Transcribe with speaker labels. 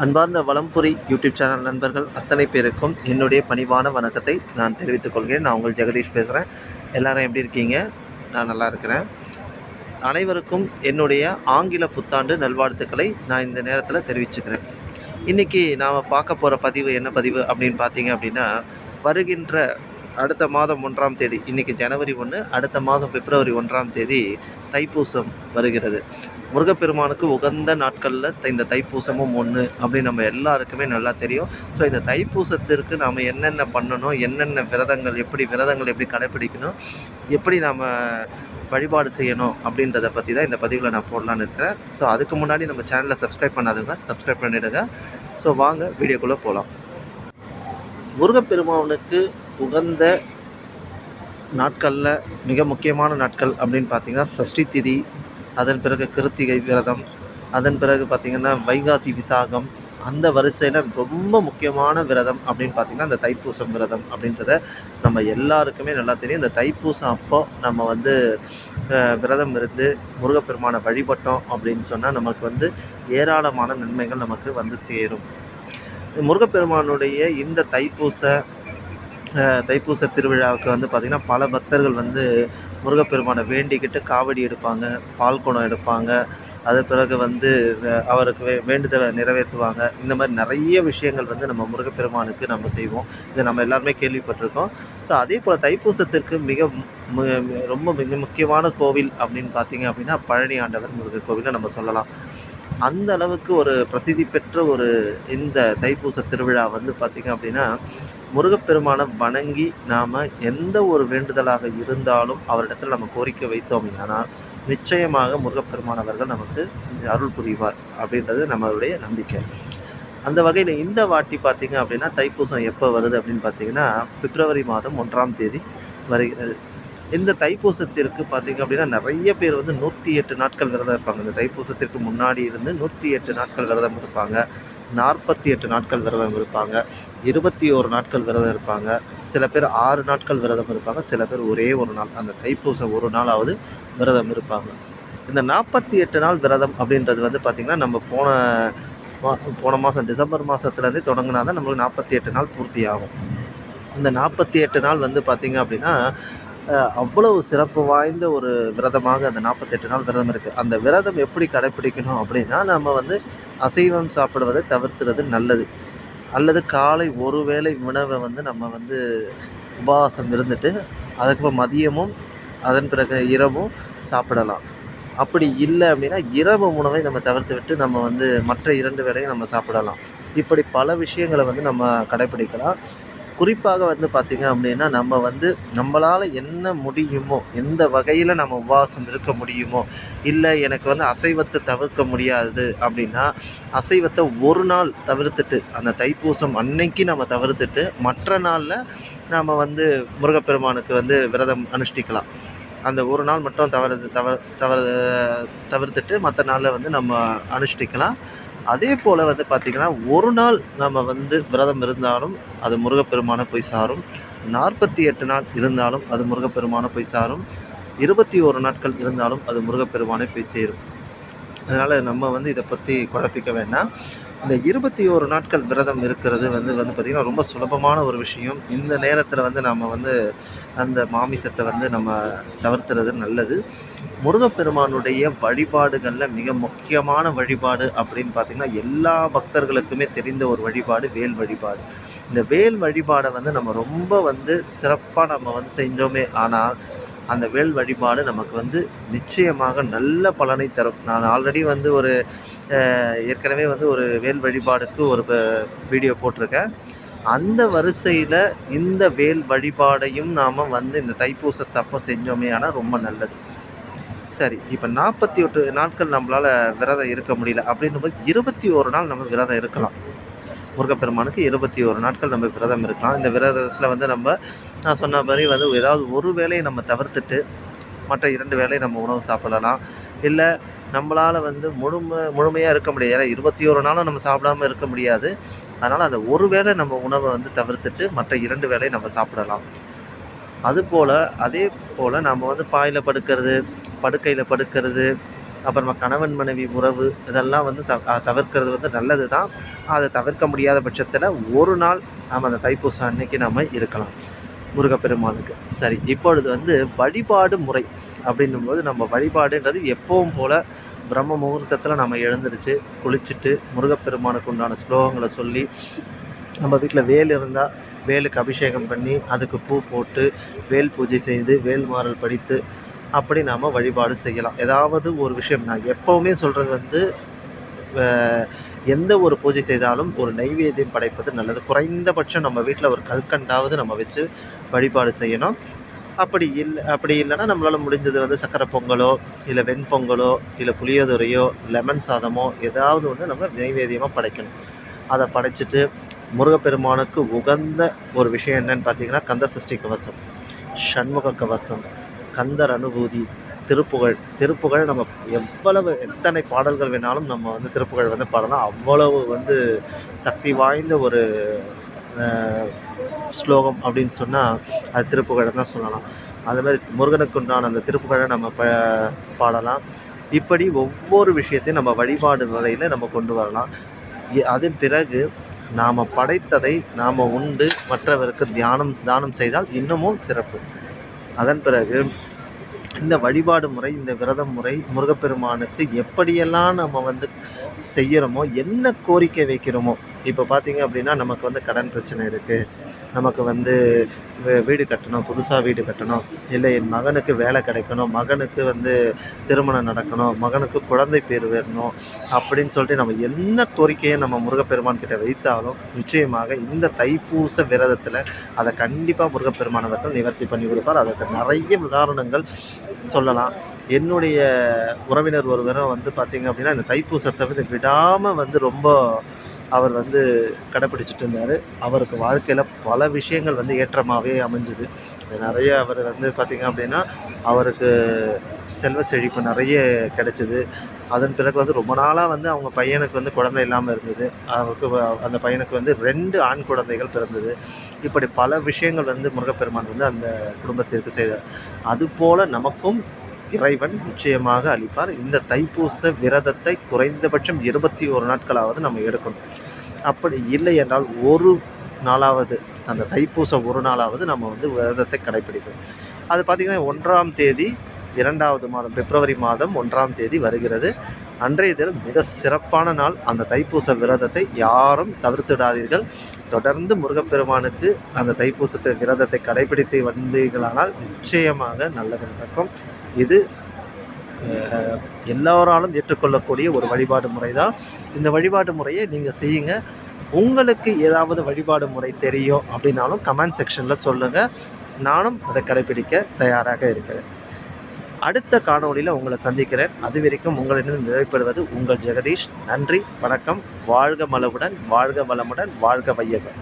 Speaker 1: அன்பார்ந்த Valampuri YouTube channel நண்பர்கள் அத்தனை பேருக்கும் என்னுடைய பணிவான வணக்கத்தை நான் தெரிவித்துக் கொள்கிறேன். நான் உங்கள் ஜெகதீஷ் பேசுகிறேன் எல்லாரும் எப்படி இருக்கீங்க? நான் நல்லா இருக்கிறேன். அனைவருக்கும் என்னுடைய ஆங்கில புத்தாண்டு நல்வாழ்த்துக்களை நான் இந்த நேரத்தில் தெரிவிச்சுக்கிறேன். இன்றைக்கி நாம் பார்க்க போகிற பதிவு என்ன பதிவு அப்படின்னு பார்த்தீங்க அப்படின்னா வருகின்ற அடுத்த மாதம் ஒன்றாம் தேதி இன்றைக்கி ஜனவரி ஒன்று அடுத்த மாதம் பிப்ரவரி ஒன்றாம் தேதி தைப்பூசம் வருகிறது. முருகப்பெருமானுக்கு உகந்த நாட்களில் இந்த தைப்பூசமும் ஒன்று அப்படின்னு நம்ம எல்லாருக்குமே நல்லா தெரியும். ஸோ இந்த தைப்பூசத்திற்கு நாம் என்னென்ன பண்ணணும் என்னென்ன விரதங்கள் எப்படி விரதங்கள் எப்படி கடைப்பிடிக்கணும் எப்படி நாம் வழிபாடு செய்யணும் அப்படின்றத பற்றி தான் இந்த பதிவில் நான் போடலான்னு இருக்கிறேன். ஸோ அதுக்கு முன்னாடி நம்ம சேனலை சப்ஸ்கிரைப் பண்ணாதுங்க சப்ஸ்கிரைப் பண்ணிவிடுங்க ஸோ வாங்க வீடியோக்குள்ளே போகலாம் முருகப்பெருமானுக்கு உகந்த நாட்களில் மிக முக்கியமான நாட்கள் அப்படின்னு பார்த்தீங்கன்னா சஷ்டி திதி அதன் பிறகு கிருத்திகை விரதம் அதன் பிறகு பார்த்திங்கன்னா வைகாசி விசாகம் அந்த வரிசையில் ரொம்ப முக்கியமான விரதம் அப்படின்னு பார்த்திங்கன்னா இந்த தைப்பூசம் விரதம் அப்படின்றத நம்ம எல்லாருக்குமே நல்லா தெரியும். இந்த தைப்பூசம் அப்போ நம்ம வந்து விரதம் இருந்து முருகப்பெருமானை வழிபட்டோம் அப்படின்னு சொன்னால் நமக்கு வந்து ஏராளமான நன்மைகள் நமக்கு வந்து சேரும். முருகப்பெருமானுடைய இந்த தைப்பூச தைப்பூச திருவிழாவுக்கு வந்து பார்த்திங்கன்னா பல பக்தர்கள் வந்து முருகப்பெருமானை வேண்டிக்கிட்டு காவடி எடுப்பாங்க பால் குடம் எடுப்பாங்க. அது பிறகு வந்து அவருக்கு வே வேண்டுதலை நிறைவேற்றுவாங்க. இந்த மாதிரி நிறைய விஷயங்கள் வந்து நம்ம முருகப்பெருமானுக்கு நம்ம செய்வோம். இதை நம்ம எல்லாருமே கேள்விப்பட்டிருக்கோம். ஸோ அதே போல் தைப்பூசத்திற்கு மிக மு- ரொம்ப மிக முக்கியமான கோவில் அப்படின்னு பார்த்தீங்க அப்படின்னா பழனி ஆண்டவர் முருகர் கோவிலை நம்ம சொல்லலாம். அந்த அளவுக்கு ஒரு பிரசித்தி பெற்ற ஒரு இந்த தைப்பூச திருவிழா வந்து பார்த்திங்க அப்படின்னா முருகப்பெருமானை வணங்கி நாம் எந்த ஒரு வேண்டுதலாக இருந்தாலும் அவரிடத்தில் நம்ம கோரிக்கை வைத்தோம் ஆனால் நிச்சயமாக முருகப்பெருமான் அவர்கள் நமக்கு அருள் புரிவார் அப்படின்றது நம்மளுடைய நம்பிக்கை. அந்த வகையில் இந்த வாட்டி பார்த்திங்க அப்படின்னா தைப்பூசம் எப்போ வருது அப்படின்னு பார்த்தீங்கன்னா பிப்ரவரி மாதம் ஒன்றாம் தேதி வருகிறது. இந்த தைப்பூசத்திற்கு பார்த்திங்க அப்படின்னா நிறைய பேர் வந்து நூற்றி எட்டு நாட்கள் விரதம் இருப்பாங்க. இந்த தைப்பூசத்திற்கு முன்னாடி இருந்து நூற்றி எட்டு நாட்கள் விரதம் இருப்பாங்க. நாற்பத்தி எட்டு நாட்கள் விரதம் இருப்பாங்க. இருபத்தி ஓரு நாட்கள் விரதம் இருப்பாங்க. சில பேர் ஆறு நாட்கள் விரதம் இருப்பாங்க. சில பேர் ஒரே ஒரு நாள் அந்த தைப்பூசம் ஒரு நாளாவது விரதம் இருப்பாங்க. இந்த நாற்பத்தி எட்டு நாள் விரதம் அப்படின்றது வந்து பார்த்திங்கன்னா நம்ம போன மா போன மாதம் டிசம்பர் மாதத்துலேருந்தே தொடங்கினா தான் நம்மளுக்கு நாற்பத்தி எட்டு நாள் பூர்த்தி ஆகும் இந்த நாற்பத்தி எட்டு நாள் வந்து பார்த்திங்க அப்படின்னா அவ்வளவு சிறப்பு வாய்ந்த ஒரு விரதமாக அந்த நாற்பத்தெட்டு நாள் விரதம் இருக்குது அந்த விரதம் எப்படி கடைப்பிடிக்கணும் அப்படின்னா நம்ம வந்து அசைவம் சாப்பிடுவதை தவிர்த்துறது நல்லது. அல்லது காலை ஒரு வேளை உணவை வந்து நம்ம வந்து உபவாசம் இருந்துட்டு அதுக்கப்புறம் மதியமும் அதன் பிறகு இரவும் சாப்பிடலாம். அப்படி இல்லை அப்படின்னா இரவு உணவை நம்ம தவிர்த்து விட்டு நம்ம வந்து மற்ற இரண்டு வேளையும் நம்ம சாப்பிடலாம். இப்படி பல விஷயங்களை வந்து நம்ம கடைப்பிடிக்கலாம். குறிப்பாக வந்து பார்த்திங்க அப்படின்னா நம்ம வந்து நம்மளால் என்ன முடியுமோ எந்த வகையில் நம்ம உபவாசம் இருக்க முடியுமோ இல்லை எனக்கு வந்து அசைவத்தை தவிர்க்க முடியாது அப்படின்னா அசைவத்தை ஒரு நாள் தவிர்த்துட்டு அந்த தைப்பூசம் அன்னைக்கு நம்ம தவிர்த்துட்டு மற்ற நாளில் நாம் வந்து முருகப்பெருமானுக்கு வந்து விரதம் அனுஷ்டிக்கலாம். அந்த ஒரு நாள் மட்டும் தவறு தவறு தவறு தவிர்த்துட்டு மற்ற நாளில் வந்து நம்ம அனுஷ்டிக்கலாம். அதே போல் வந்து பார்த்திங்கன்னா ஒரு நாள் நம்ம வந்து விரதம் இருந்தாலும் அது முருகப்பெருமானை போய் சாரும். நாற்பத்தி எட்டு நாள் இருந்தாலும் அது முருகப்பெருமானை போய் சாரும். இருபத்தி ஓரு நாட்கள் இருந்தாலும் அது முருகப்பெருமானை போய் சேரும். அதனால் நம்ம வந்து இதை பற்றி குழப்பிக்க வேண்டாம். இந்த இருபத்தி ஓரு நாட்கள் விரதம் இருக்கிறது வந்து வந்து பார்த்திங்கன்னா ரொம்ப சுலபமான ஒரு விஷயம். இந்த நேரத்தில் வந்து நம்ம வந்து அந்த மாமிசத்தை வந்து நம்ம தவிர்த்துறது நல்லது. முருகப்பெருமானுடைய வழிபாடுகளில் மிக முக்கியமான வழிபாடு அப்படின்னு பார்த்திங்கன்னா எல்லா பக்தர்களுக்குமே தெரிந்த ஒரு வழிபாடு வேல் வழிபாடு. இந்த வேல் வழிபாடை வந்து நம்ம ரொம்ப வந்து சிறப்பாக நம்ம வந்து செஞ்சோமே ஆனால் அந்த வேல் வழிபாடு நமக்கு வந்து நிச்சயமாக நல்ல பலனை தரும். நான் ஆல்ரெடி வந்து ஒரு ஏற்கனவே வந்து ஒரு வேல் வழிபாடுக்கு ஒரு வீடியோ போட்டிருக்கேன். அந்த வரிசையில் இந்த வேல் வழிபாடையும் நாம் வந்து இந்த தைப்பூசத்தப்போ செஞ்சோமே ஆனால் ரொம்ப நல்லது. சரி இப்போ நாற்பத்தி எட்டு நாட்கள் நம்மளால் விரதம் இருக்க முடியல. அப்படின்னும் போது இருபத்தி ஒரு நாள் நம்ம விரதம் இருக்கலாம். முருகப்பெருமானுக்கு இருபத்தி ஒரு நாட்கள் நம்ம விரதம் இருக்கலாம். இந்த விரதத்தில் வந்து நம்ம நான் சொன்ன மாதிரி வந்து ஏதாவது ஒரு வேலையை நம்ம தவிர்த்துட்டு மற்ற இரண்டு வேளையை நம்ம உணவு சாப்பிடலாம். இல்லை நம்மளால் வந்து முழுமை முழுமையாக இருக்க முடியாது. ஏன்னா இருபத்தி ஒரு நாளும் நம்ம சாப்பிடாம இருக்க முடியாது. அதனால் அந்த ஒரு வேளை நம்ம உணவை வந்து தவிர்த்துட்டு மற்ற இரண்டு வேலையை நம்ம சாப்பிடலாம். அதுபோல் அதே போல் நம்ம வந்து பாயில் படுக்கிறது படுக்கையில் படுக்கிறது அப்புறமா கணவன் மனைவி உறவு இதெல்லாம் வந்து த தவிர்க்கிறது வந்து நல்லது தான் அதை தவிர்க்க முடியாத பட்சத்தில் ஒரு நாள் நாம் அந்த தைப்பூசம் அன்னைக்கு நம்ம இருக்கலாம். முருகப்பெருமானுக்கு. சரி இப்பொழுது வந்து வழிபாடு முறை அப்படின்னும்போது நம்ம வழிபாடுன்றது எப்பவும் போல் பிரம்ம முகூர்த்தத்தில் நம்ம எழுந்திருச்சு குளிச்சுட்டு முருகப்பெருமானுக்கு உண்டான ஸ்லோகங்களை சொல்லி நம்ம வீட்டில் வேல் இருந்தால் வேலுக்கு அபிஷேகம் பண்ணி அதுக்கு பூ போட்டு வேல் பூஜை செய்து வேல் மாறல் படித்து அப்படி நாம் வழிபாடு செய்யலாம். ஏதாவது ஒரு விஷயம் நான் எப்போவுமே சொல்கிறது வந்து எந்த ஒரு பூஜை செய்தாலும் ஒரு நைவேத்தியம் படைப்பது நல்லது. குறைந்தபட்சம் நம்ம வீட்டில் ஒரு கல்கண்டாவது நம்ம வச்சு வழிபாடு செய்யணும். அப்படி இல்லை அப்படி இல்லைன்னா நம்மளால் முடிஞ்சது வந்து சக்கரை பொங்கலோ இல்லை வெண்பொங்கலோ இல்லை புளியோதரையோ லெமன் சாதமோ ஏதாவது ஒன்று நம்ம நைவேத்தியமாக படைக்கணும். அதை படைச்சிட்டு முருகப்பெருமானுக்கு உகந்த ஒரு விஷயம் என்னன்னு பார்த்தீங்கன்னா கந்த சஷ்டி கவசம் சண்முக கவசம் கந்தர் அனுபூதி திருப்புகழ். திருப்புகழ் நம்ம எவ்வளவு எத்தனை பாடல்கள் வேணாலும் நம்ம வந்து திருப்புகழ் வந்து பாடலாம். அவ்வளவு வந்து சக்தி வாய்ந்த ஒரு ஸ்லோகம் அப்படின்னு சொன்னால் அது திருப்புகழை தான் சொல்லலாம். அது மாதிரி முருகனுக்கு உண்டான அந்த திருப்புகழை நம்ம ப பாடலாம். இப்படி ஒவ்வொரு விஷயத்தையும் நம்ம வழிபாடு முறையில் நம்ம கொண்டு வரலாம். அதன் பிறகு நாம் படைத்ததை நாம் உண்டு மற்றவருக்கு தியானம் தானம் செய்தால் இன்னமும் சிறப்பு. அதன் பிறகு இந்த வழிபாடு முறை இந்த விரதம் முறை முருகப்பெருமானுக்கு எப்படியெல்லாம் நம்ம வந்து செய்கிறோமோ என்ன கோரிக்கை வைக்கிறோமோ இப்போ பார்த்தீங்க அப்படின்னா நமக்கு வந்து கடன் பிரச்சனை இருக்குது நமக்கு வந்து வீடு கட்டணும் புதுசாக வீடு கட்டணும். இல்லை என் மகனுக்கு வேலை கிடைக்கணும் மகனுக்கு வந்து திருமணம் நடக்கணும் மகனுக்கு குழந்தை பேர் வரணும் அப்படின்னு சொல்லிட்டு நம்ம என்ன கோரிக்கையை நம்ம முருகப்பெருமான் கிட்ட வைத்தாலும் நிச்சயமாக இந்த தைப்பூச விரதத்தில் அதை கண்டிப்பாக முருகப்பெருமான் அவர்கள் நிவர்த்தி பண்ணி கொடுப்பார். அதற்கு நிறைய உதாரணங்கள் சொல்லலாம். என்னுடைய உறவினர் ஒருவரும் வந்து பார்த்திங்க அப்படின்னா இந்த தைப்பூசத்தை வந்து விடாமல் வந்து ரொம்ப அவர் வந்து கடைப்பிடிச்சிட்டு இருந்தார். அவருக்கு வாழ்க்கையில் பல விஷயங்கள் வந்து ஏற்றமாகவே அமைஞ்சுது. நிறைய அவர் வந்து பார்த்திங்க அப்படின்னா அவருக்கு செல்வ செழிப்பு நிறைய கிடைச்சிது. அதன் பிறகு வந்து ரொம்ப நாளாக வந்து அவங்க பையனுக்கு வந்து குழந்தை இல்லாமல் இருந்தது. அவருக்கு அந்த பையனுக்கு வந்து ரெண்டு ஆண் குழந்தைகள் பிறந்தது. இப்படி பல விஷயங்கள் வந்து முருகப்பெருமான் வந்து அந்த குடும்பத்திற்கு செய்தார். அதுபோல் நமக்கும் இறைவன் நிச்சயமாக அளிப்பார். இந்த தைப்பூச விரதத்தை குறைந்தபட்சம் இருபத்தி ஒரு நாட்களாவது நம்ம எடுக்கணும். அப்படி இல்லை என்றால் ஒரு நாளாவது அந்த தைப்பூச ஒரு நாளாவது நம்ம வந்து விரதத்தை கடைப்பிடிக்கணும். அது பார்த்திங்கன்னா ஒன்றாம் தேதி இரண்டாவது மாதம் பிப்ரவரி மாதம் ஒன்றாம் தேதி வருகிறது. அன்றைய தினம் மிக சிறப்பான நாள். அந்த தைப்பூச விரதத்தை யாரும் தவிர்த்திடாதீர்கள். தொடர்ந்து முருகப்பெருமானுக்கு அந்த தைப்பூசத்தை விரதத்தை கடைபிடித்து வந்தீர்களானால் நிச்சயமாக நல்லது நடக்கும். இது எல்லோராலும் ஏற்றுக்கொள்ளக்கூடிய ஒரு வழிபாடு முறை தான் இந்த வழிபாடு முறையை நீங்கள் செய்யுங்க. உங்களுக்கு ஏதாவது வழிபாடு முறை தெரியும் அப்படின்னாலும் கமெண்ட் செக்ஷனில் சொல்லுங்கள் நானும் அதை கடைபிடிக்க தயாராக இருக்கிறேன். அடுத்த காணொளியில் உங்களை சந்திக்கிறேன். அது வரைக்கும் உங்களிடம் நிறைவேறுவது உங்கள் ஜெகதீஷ். நன்றி வணக்கம். வாழ்க மலவுடன் வாழ்க வளமுடன் வாழ்க வையகம்.